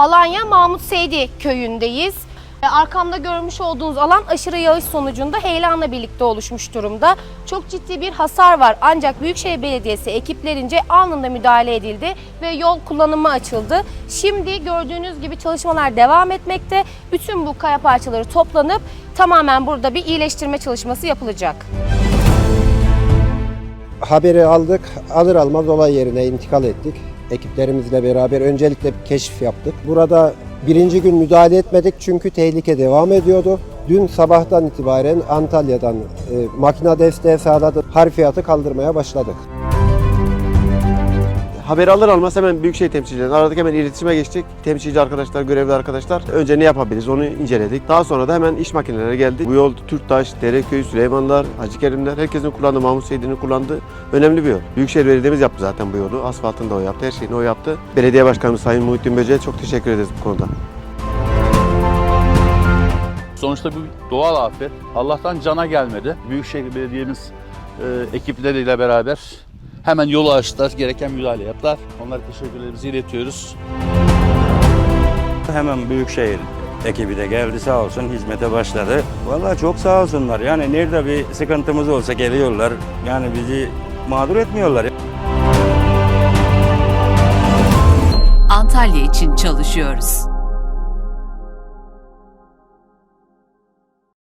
Alanya Mahmut Seydi köyündeyiz. E, Arkamda görmüş olduğunuz alan aşırı yağış sonucunda heyelanla birlikte oluşmuş durumda. Çok ciddi bir hasar var ancak Büyükşehir Belediyesi ekiplerince anında müdahale edildi ve yol kullanımı açıldı. Şimdi gördüğünüz gibi çalışmalar devam etmekte. Bütün bu kaya parçaları toplanıp tamamen burada bir iyileştirme çalışması yapılacak. Haberi aldık, alır almaz olay yerine intikal ettik. Ekiplerimizle beraber öncelikle bir keşif yaptık. Burada birinci gün müdahale etmedik çünkü tehlike devam ediyordu. Dün sabahtan itibaren Antalya'dan e, makine desteği sağladı. Harfiyatı kaldırmaya başladık. Haberi alır almaz hemen Büyükşehir temsilcilerini aradık hemen iletişime geçtik. Temsilci arkadaşlar, görevli arkadaşlar önce ne yapabiliriz onu inceledik. Daha sonra da hemen iş makineleri geldi. Bu yol Türktaş, Dereköy, Süleymanlar, Hacı Kerimler herkesin kullandığı, Mahmut Seydi'nin kullandığı önemli bir yol. Büyükşehir Belediye'miz yaptı zaten bu yolu. Asfaltını da o yaptı, her şeyini o yaptı. Belediye Başkanımız Sayın Muhittin Böce'ye çok teşekkür ederiz bu konuda. Sonuçta bir doğal afet. Allah'tan cana gelmedi. Büyükşehir Belediye'miz e, ekipleriyle beraber hemen yolu açtılar. Gereken müdahale yaptılar. Onlara teşekkürlerimizi iletiyoruz. Hemen Büyükşehir ekibi de geldi sağ olsun hizmete başladı. Vallahi çok sağ olsunlar. Yani nerede bir sıkıntımız olsa geliyorlar. Yani bizi mağdur etmiyorlar. Antalya için çalışıyoruz.